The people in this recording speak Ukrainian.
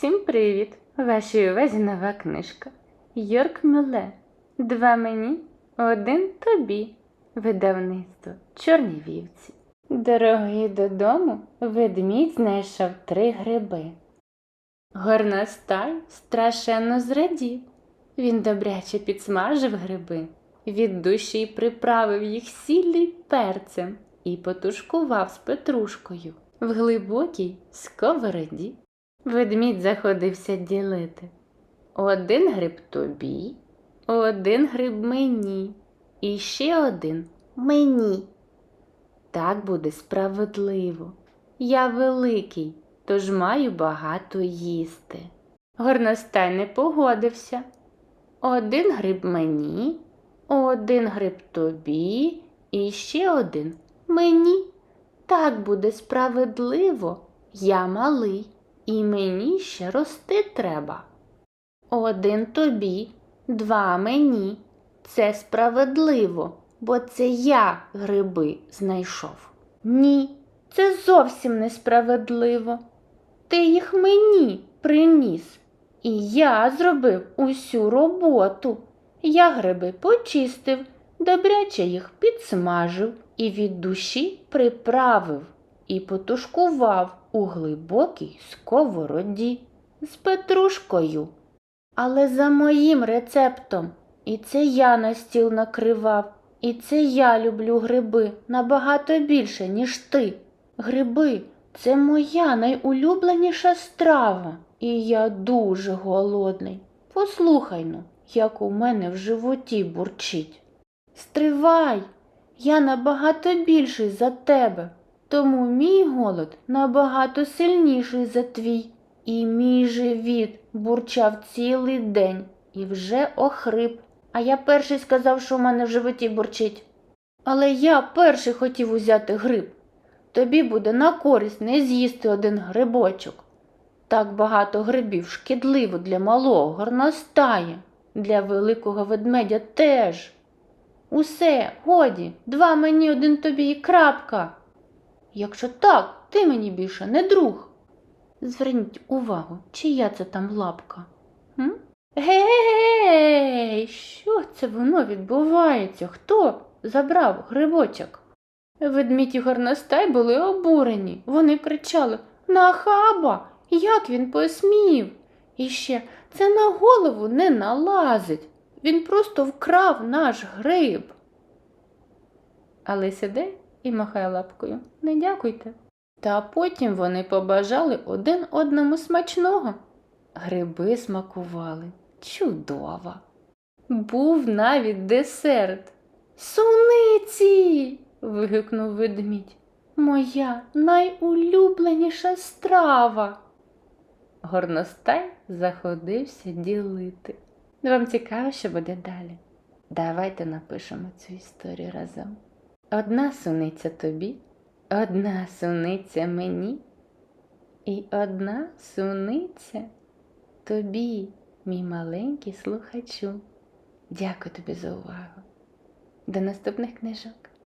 Всім привіт! Вашій увазі нова книжка. Йорк Мюле. Два мені, один тобі. Видавництво Чорні вівці. Дорогий додому ведмідь знайшов три гриби. Горностай страшенно зрадів. Він добряче підсмажив гриби, від душі приправив їх сіллю перцем і потушкував з петрушкою в глибокій сковороді. Ведмідь заходився ділити. Один гриб тобі, один гриб мені, і ще один мені. Так буде справедливо. Я великий, тож маю багато їсти. Горностай не погодився. Один гриб мені, один гриб тобі, і ще один мені. Так буде справедливо. Я малий, і мені ще рости треба. Один тобі, два мені. Це справедливо, бо це я гриби знайшов. Ні, це зовсім несправедливо. Ти їх мені приніс, і я зробив усю роботу. Я гриби почистив, добряче їх підсмажив і від душі приправив і потушкував у глибокій сковороді з петрушкою. Але за моїм рецептом, і це я на стіл накривав, і це я люблю гриби набагато більше, ніж ти. Гриби це моя найулюбленіша страва, і я дуже голодний. Послухай ну, як у мене в животі бурчить. Стривай, я набагато більший за тебе, тому мій голод набагато сильніший за твій. І мій живіт бурчав цілий день і вже охрип. А я перший сказав, що в мене в животі бурчить. Але я перший хотів узяти гриб. Тобі буде на користь не з'їсти один грибочок. Так багато грибів шкідливо для малого горностая, для великого ведмедя теж. Усе, годі, два мені, один тобі і крапка. Якщо так, ти мені більше не друг. Зверніть увагу, чия це там лапка? М? Гей, що це воно відбувається? Хто забрав грибочок? Ведмідь і горностай були обурені. Вони кричали Нахаба, як він посмів? І ще це на голову не налазить. Він просто вкрав наш гриб. Але сиде і махає лапкою. Не дякуйте. Та потім вони побажали один одному смачного. Гриби смакували чудово. Був навіть десерт. Суниці. вигукнув ведмідь. Моя найулюбленіша страва. Горностай заходився ділити. Вам цікаво, що буде далі? Давайте напишемо цю історію разом. Одна суниця тобі, одна суниця мені, і одна суниця тобі, мій маленький слухачу. Дякую тобі за увагу. До наступних книжок.